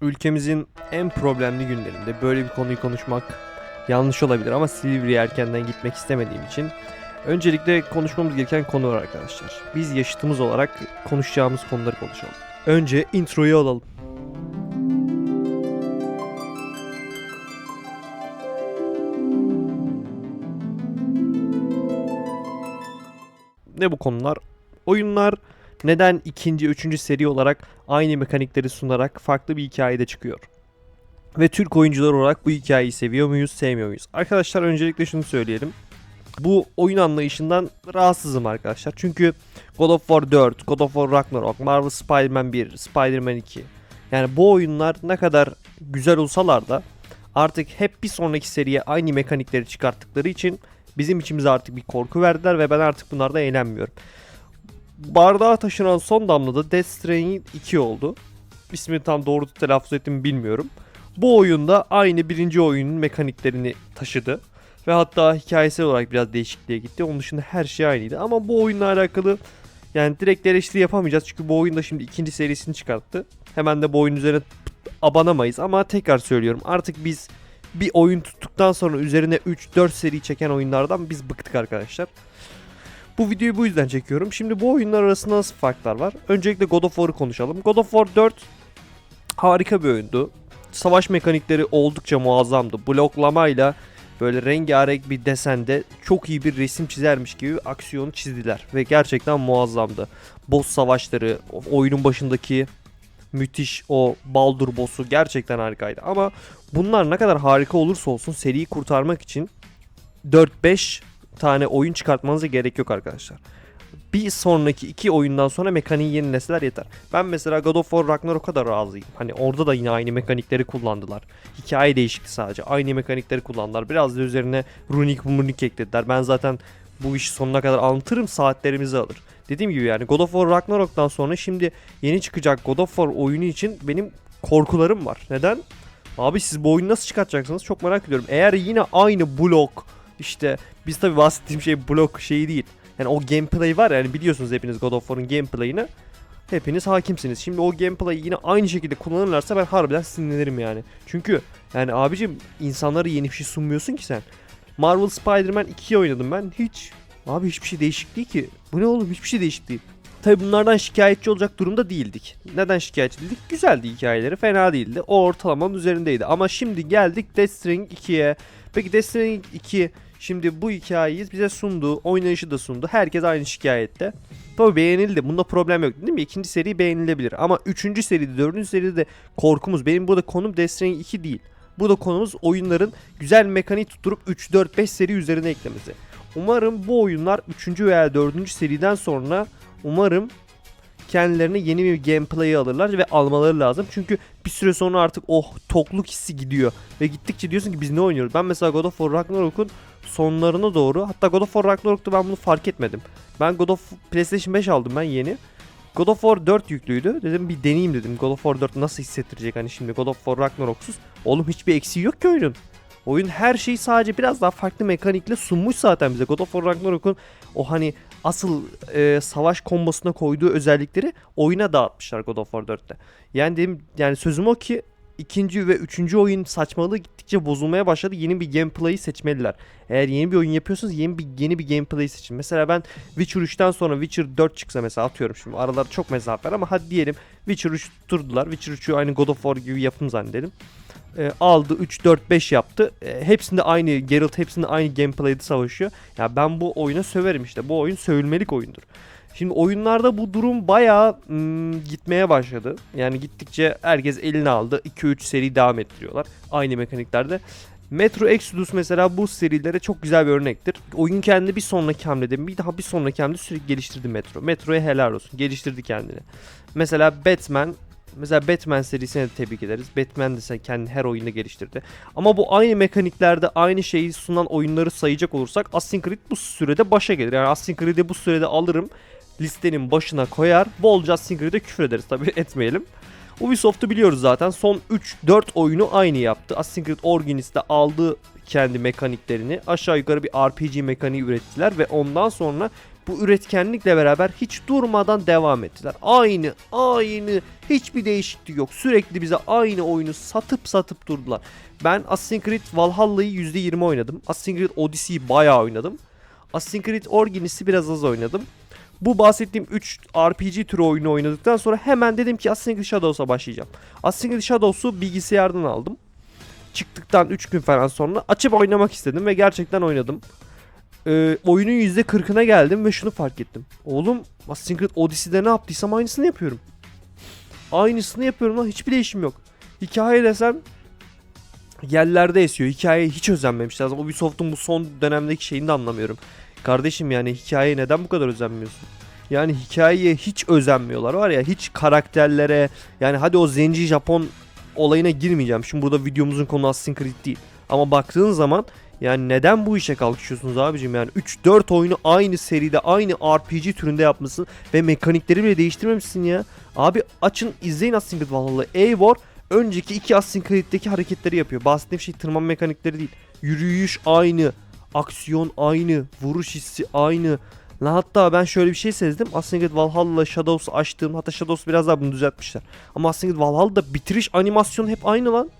ülkemizin en problemli günlerinde böyle bir konuyu konuşmak yanlış olabilir ama Silivri'ye erkenden gitmek istemediğim için öncelikle konuşmamız gereken konu var arkadaşlar. Biz yaşıtımız olarak konuşacağımız konuları konuşalım. Önce introyu alalım. Ne bu konular? Oyunlar neden ikinci, üçüncü seri olarak aynı mekanikleri sunarak farklı bir hikayede çıkıyor? Ve Türk oyuncular olarak bu hikayeyi seviyor muyuz, sevmiyor muyuz? Arkadaşlar öncelikle şunu söyleyelim. Bu oyun anlayışından rahatsızım arkadaşlar. Çünkü God of War 4, God of War Ragnarok, Marvel Spider-Man 1, Spider-Man 2. Yani bu oyunlar ne kadar güzel olsalar da artık hep bir sonraki seriye aynı mekanikleri çıkarttıkları için bizim içimize artık bir korku verdiler ve ben artık bunlardan eğlenmiyorum. Bardağa taşınan son damlada Death Stranding 2 oldu. İsmini tam doğru telaffuz ettim bilmiyorum. Bu oyunda aynı birinci oyunun mekaniklerini taşıdı. Ve hatta hikayesel olarak biraz değişikliğe gitti. Onun dışında her şey aynıydı. Ama bu oyunla alakalı yani direkt eleştiri yapamayacağız. Çünkü bu oyunda şimdi ikinci serisini çıkarttı. Hemen de bu oyun üzerine abanamayız. Ama tekrar söylüyorum artık biz bir oyun tuttuktan sonra üzerine 3-4 seri çeken oyunlardan biz bıktık arkadaşlar. Bu videoyu bu yüzden çekiyorum. Şimdi bu oyunlar arasında nasıl farklar var? Öncelikle God of War'ı konuşalım. God of War 4 harika bir oyundu. Savaş mekanikleri oldukça muazzamdı. Bloklamayla böyle rengarenk bir desende çok iyi bir resim çizermiş gibi aksiyonu çizdiler. Ve gerçekten muazzamdı. Boss savaşları, oyunun başındaki müthiş o Baldur boss'u gerçekten harikaydı. Ama bunlar ne kadar harika olursa olsun seriyi kurtarmak için 4-5 tane oyun çıkartmanıza gerek yok arkadaşlar. Bir sonraki iki oyundan sonra mekaniği yenileseler yeter. Ben mesela God of War Ragnarok'a da razıyım. Hani orada da yine aynı mekanikleri kullandılar. Hikaye değişikti sadece. Aynı mekanikleri kullandılar. Biraz da üzerine runik munik eklediler. Ben zaten bu işi sonuna kadar anlatırım saatlerimizi alır. Dediğim gibi yani God of War Ragnarok'tan sonra şimdi yeni çıkacak God of War oyunu için benim korkularım var. Neden? Abi siz bu oyunu nasıl çıkartacaksınız çok merak ediyorum. Eğer yine aynı blok işte biz tabi bahsettiğim şey blok şeyi değil. Yani o gameplay var yani biliyorsunuz hepiniz God of War'un gameplay'ını. Hepiniz hakimsiniz. Şimdi o gameplay'i yine aynı şekilde kullanırlarsa ben harbiden sinirlenirim yani. Çünkü yani abicim insanlara yeni bir şey sunmuyorsun ki sen. Marvel Spider-Man 2'yi oynadım ben. Hiç abi hiçbir şey değişik değil ki. Bu ne oğlum hiçbir şey değişik değil. Tabi bunlardan şikayetçi olacak durumda değildik. Neden şikayetçi değildik? Güzeldi hikayeleri, fena değildi. O ortalamanın üzerindeydi. Ama şimdi geldik Death Stranding 2'ye. Peki Death Stranding 2 şimdi bu hikayeyi bize sundu, oynayışı da sundu. Herkes aynı şikayette. Tabi beğenildi. Bunda problem yok değil mi? İkinci seri beğenilebilir. Ama üçüncü seride, dördüncü seride de korkumuz. Benim burada konum Death Stranding 2 değil. Burada konumuz oyunların güzel mekanik tutturup 3, 4, 5 seri üzerine eklemesi. Umarım bu oyunlar 3. veya 4. seriden sonra umarım kendilerine yeni bir gameplay'i alırlar ve almaları lazım. Çünkü bir süre sonra artık o tokluk hissi gidiyor. Ve gittikçe diyorsun ki biz ne oynuyoruz? Ben mesela God of War Ragnarok'un sonlarına doğru hatta God of War Ragnarok'ta ben bunu fark etmedim. Ben God of PlayStation 5 aldım ben yeni. God of War 4 yüklüydü. Dedim bir deneyeyim dedim. God of War 4 nasıl hissettirecek hani şimdi God of War Ragnarok'suz. Oğlum hiçbir eksiği yok ki oyunun. Oyun her şeyi sadece biraz daha farklı mekanikle sunmuş zaten bize. God of War Ragnarok'un o hani asıl e, savaş kombosuna koyduğu özellikleri oyuna dağıtmışlar God of War 4'te. Yani dedim yani sözüm o ki ikinci ve üçüncü oyun saçmalığı gittikçe bozulmaya başladı. Yeni bir gameplay'i seçmeliler. Eğer yeni bir oyun yapıyorsanız yeni bir yeni bir gameplay seçin. Mesela ben Witcher 3'ten sonra Witcher 4 çıksa mesela atıyorum şimdi aralar çok mesafe ama hadi diyelim Witcher 3 tutturdular. Witcher 3'ü aynı God of War gibi yapım zannedelim. E, aldı 3 4 5 yaptı. E, hepsinde aynı Geralt hepsinde aynı gameplay'de savaşıyor. Ya ben bu oyuna söverim işte. Bu oyun sövülmelik oyundur. Şimdi oyunlarda bu durum bayağı hmm, gitmeye başladı. Yani gittikçe herkes eline aldı. 2-3 seri devam ettiriyorlar. Aynı mekaniklerde. Metro Exodus mesela bu serilere çok güzel bir örnektir. Oyun kendi bir sonraki hamlede bir daha bir sonraki hamlede sürekli geliştirdi Metro. Metro'ya helal olsun. Geliştirdi kendini. Mesela Batman Mesela Batman serisine de tebrik ederiz. Batman de kendi her oyunda geliştirdi. Ama bu aynı mekaniklerde aynı şeyi sunan oyunları sayacak olursak Assassin's Creed bu sürede başa gelir. Yani Assassin's Creed'i bu sürede alırım listenin başına koyar. Bolca Creed'e küfür ederiz tabi etmeyelim. Ubisoft'u biliyoruz zaten. Son 3-4 oyunu aynı yaptı. Assassin's Creed Origins'te aldı kendi mekaniklerini. Aşağı yukarı bir RPG mekaniği ürettiler ve ondan sonra bu üretkenlikle beraber hiç durmadan devam ettiler. Aynı, aynı, hiçbir değişiklik yok. Sürekli bize aynı oyunu satıp satıp durdular. Ben Assassin's Creed Valhalla'yı %20 oynadım. Assassin's Creed Odyssey'yi bayağı oynadım. Assassin's Creed Origins'i biraz az oynadım. Bu bahsettiğim 3 RPG türü oyunu oynadıktan sonra hemen dedim ki Assassin's Shadows'a başlayacağım. Assassin's Shadows'u bilgisayardan aldım. Çıktıktan 3 gün falan sonra açıp oynamak istedim ve gerçekten oynadım. Ee, oyunun %40'ına geldim ve şunu fark ettim. Oğlum Assassin's Creed Odyssey'de ne yaptıysam aynısını yapıyorum. Aynısını yapıyorum lan hiçbir değişim yok. Hikaye desem yerlerde esiyor. Hikayeye hiç özenmemişler. Ubisoft'un bu son dönemdeki şeyini de anlamıyorum. Kardeşim yani hikayeye neden bu kadar özenmiyorsun? Yani hikayeye hiç özenmiyorlar var ya hiç karakterlere yani hadi o zenci Japon olayına girmeyeceğim. Şimdi burada videomuzun konu Assassin's Creed değil. Ama baktığın zaman yani neden bu işe kalkışıyorsunuz abicim yani 3-4 oyunu aynı seride aynı RPG türünde yapmışsın ve mekanikleri bile değiştirmemişsin ya. Abi açın izleyin Assassin's Creed Valhalla. Eivor önceki iki Assassin's Creed'deki hareketleri yapıyor. Bahsettiğim şey tırmanma mekanikleri değil. Yürüyüş aynı, aksiyon aynı, vuruş hissi aynı. Lan hatta ben şöyle bir şey sezdim. Assassin's Creed Valhalla Shadows açtığım hatta Shadows biraz daha bunu düzeltmişler. Ama Assassin's Creed Valhalla'da bitiriş animasyonu hep aynı lan.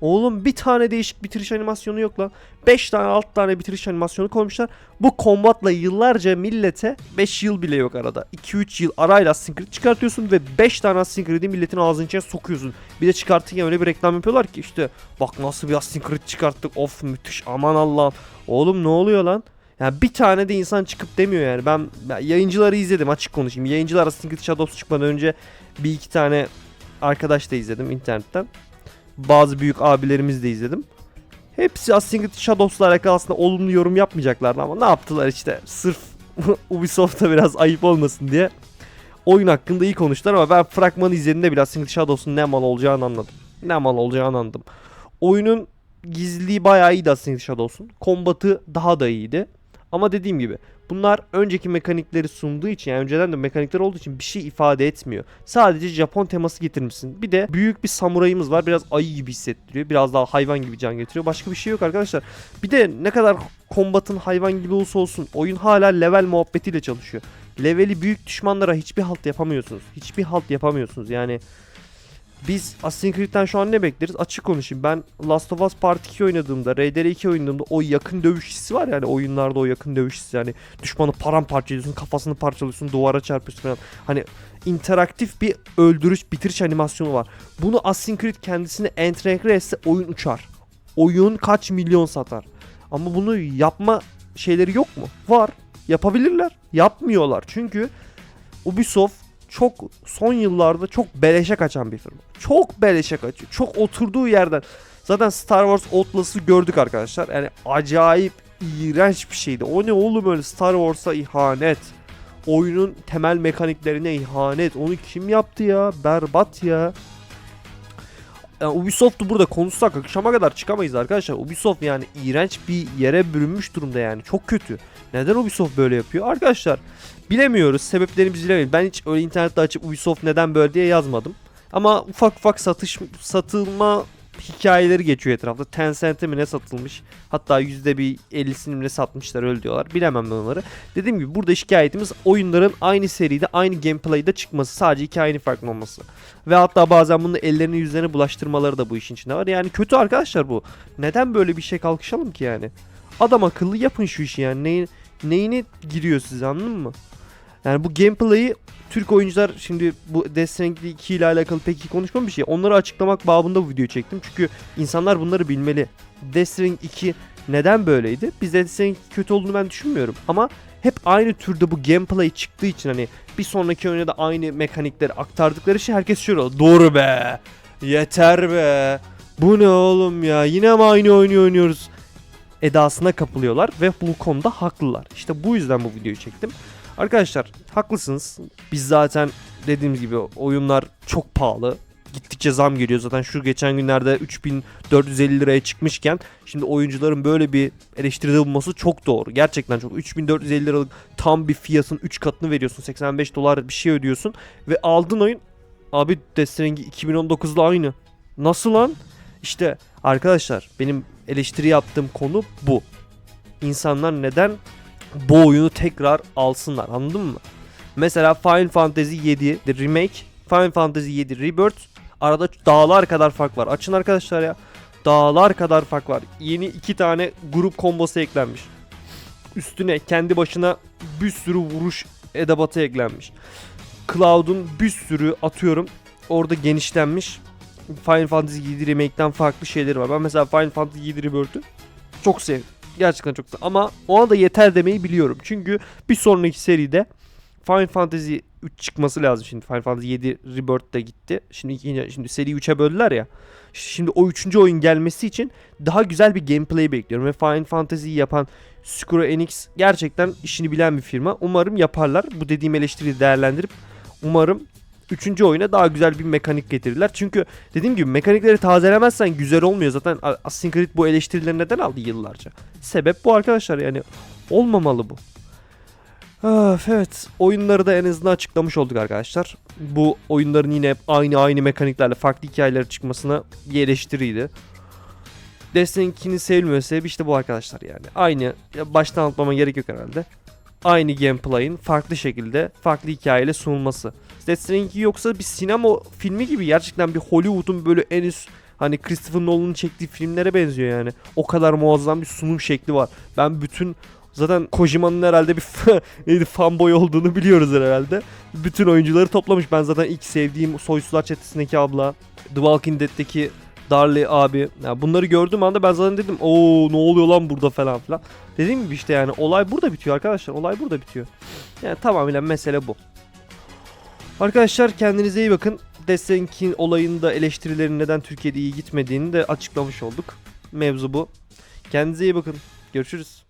Oğlum bir tane değişik bitiriş animasyonu yok lan. 5 tane 6 tane bitiriş animasyonu koymuşlar. Bu kombatla yıllarca millete 5 yıl bile yok arada. 2-3 yıl arayla Creed çıkartıyorsun ve 5 tane Creed'i milletin ağzının içine sokuyorsun. Bir de çıkartırken öyle bir reklam yapıyorlar ki işte bak nasıl bir Creed çıkarttık of müthiş aman Allah'ım. Oğlum ne oluyor lan? Yani bir tane de insan çıkıp demiyor yani. Ben, yayıncıları izledim açık konuşayım. Yayıncılar Creed Shadows çıkmadan önce bir iki tane arkadaş da izledim internetten. Bazı büyük abilerimiz de izledim. Hepsi Assassin's Creed Shadows'la alakalı aslında olumlu yorum yapmayacaklardı ama ne yaptılar işte sırf Ubisoft'a biraz ayıp olmasın diye oyun hakkında iyi konuştular ama ben fragmanı izlediğimde bile Assassin's Creed Shadows'un ne mal olacağını anladım. Ne mal olacağını anladım. Oyunun gizliliği bayağı iyiydi Assassin's Creed Shadows'un. Kombatı daha da iyiydi. Ama dediğim gibi bunlar önceki mekanikleri sunduğu için yani önceden de mekanikler olduğu için bir şey ifade etmiyor. Sadece Japon teması getirmişsin. Bir de büyük bir samurayımız var. Biraz ayı gibi hissettiriyor. Biraz daha hayvan gibi can getiriyor. Başka bir şey yok arkadaşlar. Bir de ne kadar kombatın hayvan gibi olsa olsun oyun hala level muhabbetiyle çalışıyor. Leveli büyük düşmanlara hiçbir halt yapamıyorsunuz. Hiçbir halt yapamıyorsunuz. Yani biz Assassin's Creed'den şu an ne bekleriz? Açık konuşayım. Ben Last of Us Part 2 oynadığımda, RDR2 oynadığımda o yakın dövüş hissi var yani oyunlarda o yakın dövüş hissi yani düşmanı paramparça ediyorsun, kafasını parçalıyorsun, duvara çarpıyorsun falan. Hani interaktif bir öldürüş, bitiriş animasyonu var. Bunu Assassin's Creed kendisine entegre etse oyun uçar. Oyun kaç milyon satar. Ama bunu yapma şeyleri yok mu? Var. Yapabilirler. Yapmıyorlar. Çünkü Ubisoft çok son yıllarda çok beleşe kaçan bir firma. Çok beleşe kaçıyor. Çok oturduğu yerden. Zaten Star Wars Outlast'ı gördük arkadaşlar. Yani acayip iğrenç bir şeydi. O ne oğlum öyle Star Wars'a ihanet. Oyunun temel mekaniklerine ihanet. Onu kim yaptı ya? Berbat ya. Yani Ubisoft'u burada konuşsak akşama kadar çıkamayız arkadaşlar. Ubisoft yani iğrenç bir yere bürünmüş durumda yani. Çok kötü. Neden Ubisoft böyle yapıyor? Arkadaşlar bilemiyoruz. Sebeplerini biz bilemeyiz. Ben hiç öyle internette açıp Ubisoft neden böyle diye yazmadım. Ama ufak ufak satış satılma hikayeleri geçiyor etrafta. Tencent'e mi ne satılmış? Hatta yüzde bir 50'sini mi ne satmışlar öyle diyorlar. Bilemem ben onları. Dediğim gibi burada şikayetimiz oyunların aynı seride aynı gameplay'de çıkması. Sadece hikayenin farklı olması. Ve hatta bazen bunu ellerini yüzlerini bulaştırmaları da bu işin içinde var. Yani kötü arkadaşlar bu. Neden böyle bir şey kalkışalım ki yani? Adam akıllı yapın şu işi yani. Neyin, neyine giriyor size anladın mı? Yani bu gameplay'i Türk oyuncular şimdi bu Death Stranding 2 ile alakalı pek iyi konuşmam bir şey. Onları açıklamak babında bu videoyu çektim. Çünkü insanlar bunları bilmeli. Death Stranding 2 neden böyleydi? Biz Death Stranding kötü olduğunu ben düşünmüyorum. Ama hep aynı türde bu gameplay çıktığı için hani bir sonraki oyuna da aynı mekanikleri aktardıkları için herkes şöyle oldu. Doğru be. Yeter be. Bu ne oğlum ya? Yine mi aynı oyunu oynuyoruz? Edasına kapılıyorlar ve bu konuda haklılar. İşte bu yüzden bu videoyu çektim. Arkadaşlar haklısınız. Biz zaten dediğimiz gibi oyunlar çok pahalı. Gittikçe zam geliyor. Zaten şu geçen günlerde 3450 liraya çıkmışken şimdi oyuncuların böyle bir eleştiride bulunması çok doğru. Gerçekten çok. 3450 liralık tam bir fiyatın 3 katını veriyorsun. 85 dolar bir şey ödüyorsun. Ve aldığın oyun abi Death Stranding 2019'da aynı. Nasıl lan? İşte arkadaşlar benim eleştiri yaptığım konu bu. İnsanlar neden bu oyunu tekrar alsınlar anladın mı? Mesela Final Fantasy 7 The Remake, Final Fantasy 7 Rebirth arada dağlar kadar fark var. Açın arkadaşlar ya. Dağlar kadar fark var. Yeni iki tane grup kombosu eklenmiş. Üstüne kendi başına bir sürü vuruş edebatı eklenmiş. Cloud'un bir sürü atıyorum orada genişlenmiş Final Fantasy 7 Remake'den farklı şeyleri var. Ben mesela Final Fantasy 7 Rebirth'ü çok sevdim. Gerçekten çok sevdim. Ama ona da yeter demeyi biliyorum. Çünkü bir sonraki seride Final Fantasy 3 çıkması lazım şimdi. Final Fantasy 7 Rebirth de gitti. Şimdi ikinci, şimdi seri 3'e böldüler ya. Şimdi o üçüncü oyun gelmesi için daha güzel bir gameplay bekliyorum. Ve Final Fantasy'yi yapan Square Enix gerçekten işini bilen bir firma. Umarım yaparlar. Bu dediğim eleştiriyi değerlendirip umarım üçüncü oyuna daha güzel bir mekanik getirirler. Çünkü dediğim gibi mekanikleri tazelemezsen güzel olmuyor. Zaten Assassin's Creed bu eleştirileri neden aldı yıllarca? Sebep bu arkadaşlar yani olmamalı bu. Öf, evet oyunları da en azından açıklamış olduk arkadaşlar. Bu oyunların yine aynı aynı mekaniklerle farklı hikayeler çıkmasına bir eleştiriydi. Destiny 2'nin sevilmiyor sebebi işte bu arkadaşlar yani. Aynı baştan anlatmama gerek yok herhalde. Aynı gameplay'in farklı şekilde farklı hikayeyle sunulması. Destiny 2 yoksa bir sinema filmi gibi gerçekten bir Hollywood'un böyle en üst hani Christopher Nolan'ın çektiği filmlere benziyor yani. O kadar muazzam bir sunum şekli var. Ben bütün zaten Kojima'nın herhalde bir fanboy olduğunu biliyoruz herhalde. Bütün oyuncuları toplamış. Ben zaten ilk sevdiğim Soysuzlar Çetesi'ndeki abla, The Walking Dead'teki Darley abi. Ya bunları gördüğüm anda ben zaten dedim o ne oluyor lan burada falan filan. Dediğim gibi işte yani olay burada bitiyor arkadaşlar. Olay burada bitiyor. Yani tamamen mesele bu. Arkadaşlar kendinize iyi bakın. 2 olayında eleştirilerin neden Türkiye'de iyi gitmediğini de açıklamış olduk. Mevzu bu. Kendinize iyi bakın. Görüşürüz.